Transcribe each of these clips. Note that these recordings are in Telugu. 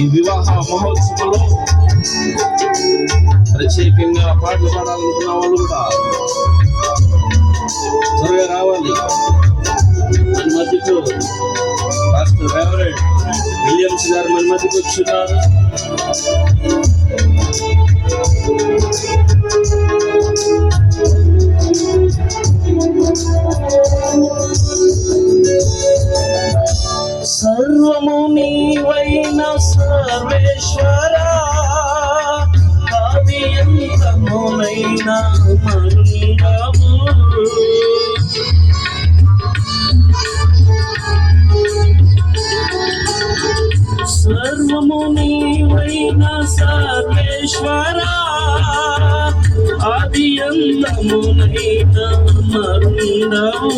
ఈ వివాహ మహోత్సవంలో ప్రత్యేకంగా పాటలు పాడాలనుకున్న వాళ్ళు కూడా త్వరగా రావాలి మన మధ్యకు పాస్టర్ రెవరెండ్ విలియమ్స్ గారు మన మధ్యకు వచ్చున్నారు సర్వేశ్వరా ఆది అంతమునైన మంగము సర్వము నీవైన సర్వేశ్వరా ఆది అంతమునైన మంగము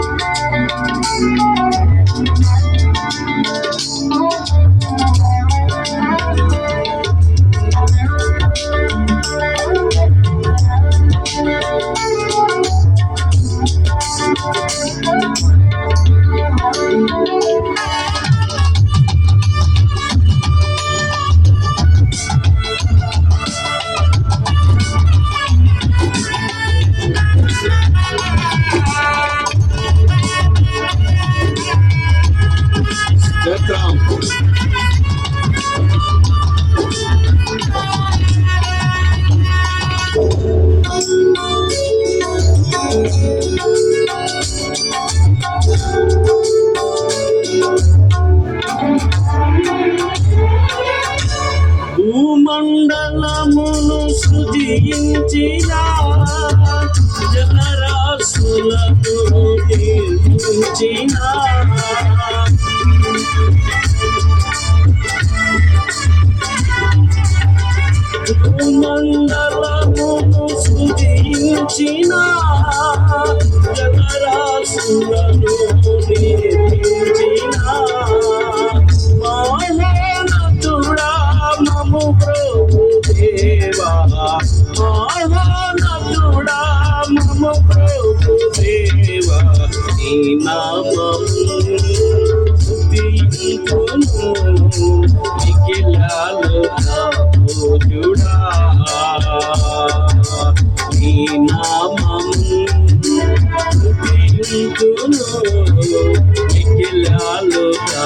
భూమండలమును సృజించిన జనరాశులకు నిర్మించిన మండలమును సృజించిన జనరాశులను నిర్మించిన మహోన్నతుడా మము ప్రభు దేవా నీ నామము స్తుతింతును నిఖిలాలుగా పూజుడా నీ నామము స్తుతింతును నిఖిలాలుగా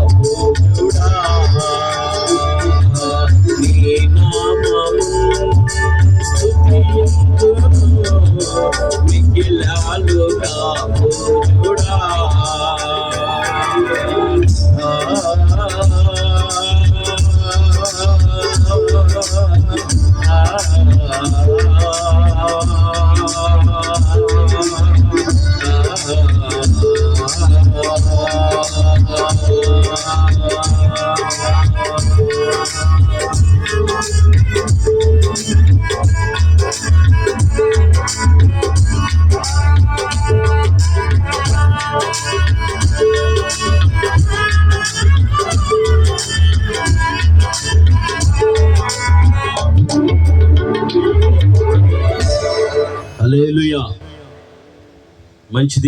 మంచిది